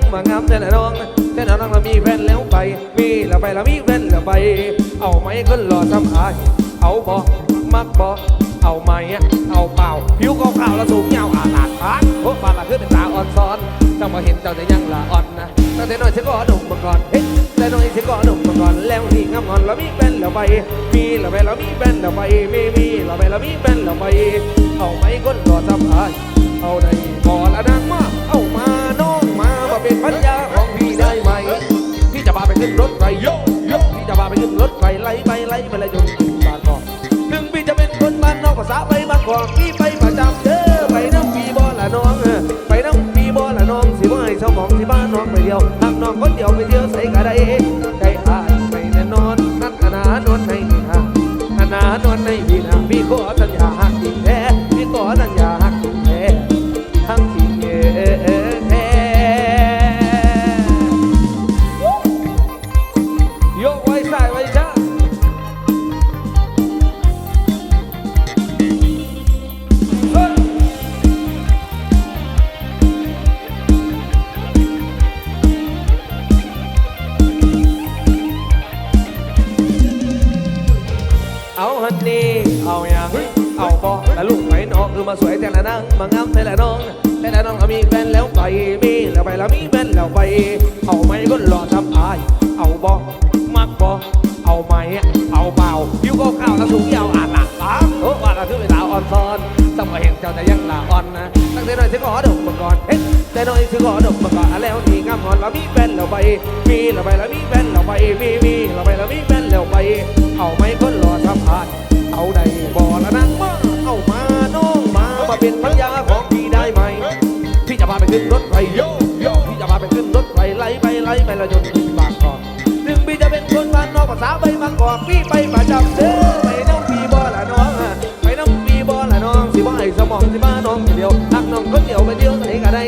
นี่เอางาบอสแล้วลูกไผ่น้องคือมายแต่ละนังมางแต่ละน้องใจแต่น้องเรามีแฟนแล้วไป มีแล้วไปแล้วมีแฟนแล้วไป เอาไหมก็รอทำอายเอาบอมักบอเอาไหมเอาเปล่า ผิวขาวๆแล้วสูงยาวอาลาดปากโอ้บานละขึ้นเป็นตาอ่อนซ้อนจังมาเห็นเจ้าแต่ยังละอ่อนนะตั้งแต่น้อยฉันก็ดุมมาก่อนเฮ้ยแต่น้อยฉันก็ดุมมาก่อนแล้วนี่งามงอนแล้วมีแฟนแล้วไป มีแล้วไปแล้วมีแฟนแล้วไปมีมีแล้วไปแล้วมีแฟนแล้วไป เอาไหมก็รอทำอายเอาได้ก่อละนางมาเอา เป็นพันยาของพี่ได้ไหม พี่จะพาไปขึ้นรถไฟโยโยพี่จะพาไปขึ้นรถไฟไล่ไปไล่ไปเลยจนถึงบางกอกถึงพี่จะเป็นคนบ้านนอกภาษาไปบางกอกพี่ไปประจำเด้อไปน้ำปีบอละน้องเออไปน้ำปีบอละน้องสิบ่ให้เช่าของที่บ้านน้องไปเดียวทางน้องคนเดียวไปเที่ยวใส่กระไดได้อายไปแน่นอนนั่นอนานวลในนี่ฮะอนานวลในพี่นะพี่ขอสัญญา มางามแต่ละน้อง แต่ละน้องก็มีแฟนแล้วไปมีแล้วไปแล้วมีแฟนแล้วไป เอาไหมก็รอทำอาย เอาบอมักบอเอาไหมเอาเปล่าผิวก็ขาวแล้วสูงยาวอ่านหนักตามโอ้ว่าเราคือเวลาอ่อนซ้อนต้องมาเห็นเจ้าแต่ยังละอ่อนนะตั้งแต่น้อยถึงขอดมมาก่อนเฮ้แต่น้อยถึงขอดมมาก่อนอะแล้วนี่งามงอนแล้วมีแฟนแล้วไป มีแล้วไปแล้วมีแฟนแล้วไปมีมีแล้วไปแล้วมีแฟนแล้วไป เอาไหมก็รอทำอายเอาได้บ่ละนางม เป็นภรรยาของพี่ได้ไหม พี่จะพาไปขึ้นรถไฟโยโยพี่จะพาไปขึ้นรถไฟไล่ไปไล่ไปแล้วจนถึงบางกอกถึงพี่จะเป็นคนบ้านนอกภาษาไปบางกอกพี่ไปประจำเด้อไปน้องพี่บ่ละน้องอะไปน้องพี่บ่ละน้องสิบ่ให้สมองสิบ้าน้องคนเดียวทักน้องคนเดียวไปเดียวไหนก็ได้